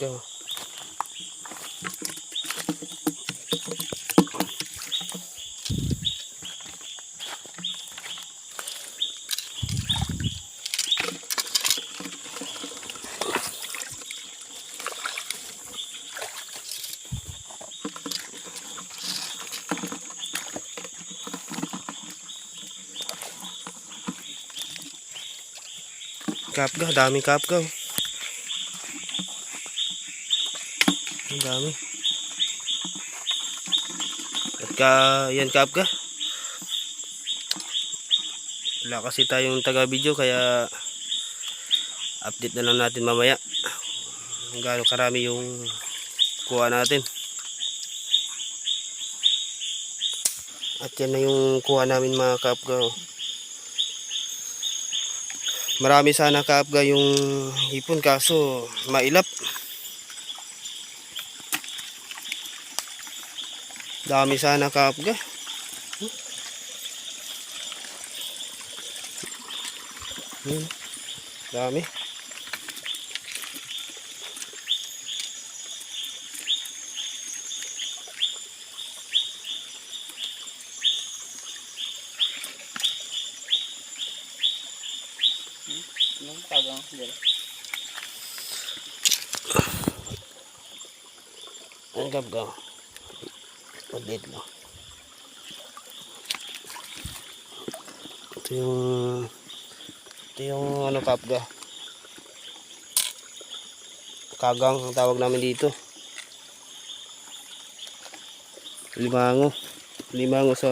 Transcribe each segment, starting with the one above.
go. Kapga, daming kapga. Ang dami. At ka, yan kapga. Wala kasi tayong taga-video kaya update na lang natin mamaya. Kung gaano karami yung kuha natin. At yan na yung kuha namin mga kapga. oh. Marami sana kaapga yung hipon kaso mailap. Dami sana kaapga. Hmm. Dami. Tagang dyan? Ang gabga. Update lang. Ito yung ito yung ano kapga. Kagang ang tawag namin dito. Limango. Limango sa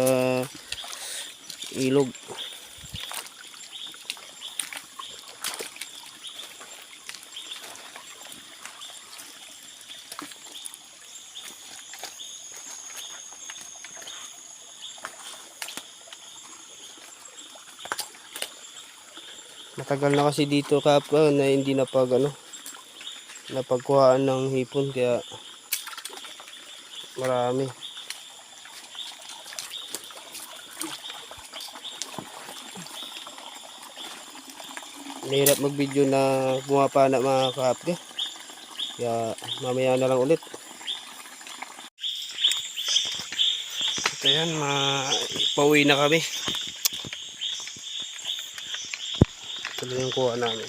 ilog. Matagal na kasi dito kapga na hindi na pag ano napagkuhaan ng hipon kaya marami. Nahirap mag-video na bumapana mga kapga. Kaya mamaya na lang ulit. Ito yan, ma pauwi na kami. Tuloy yung kuha namin.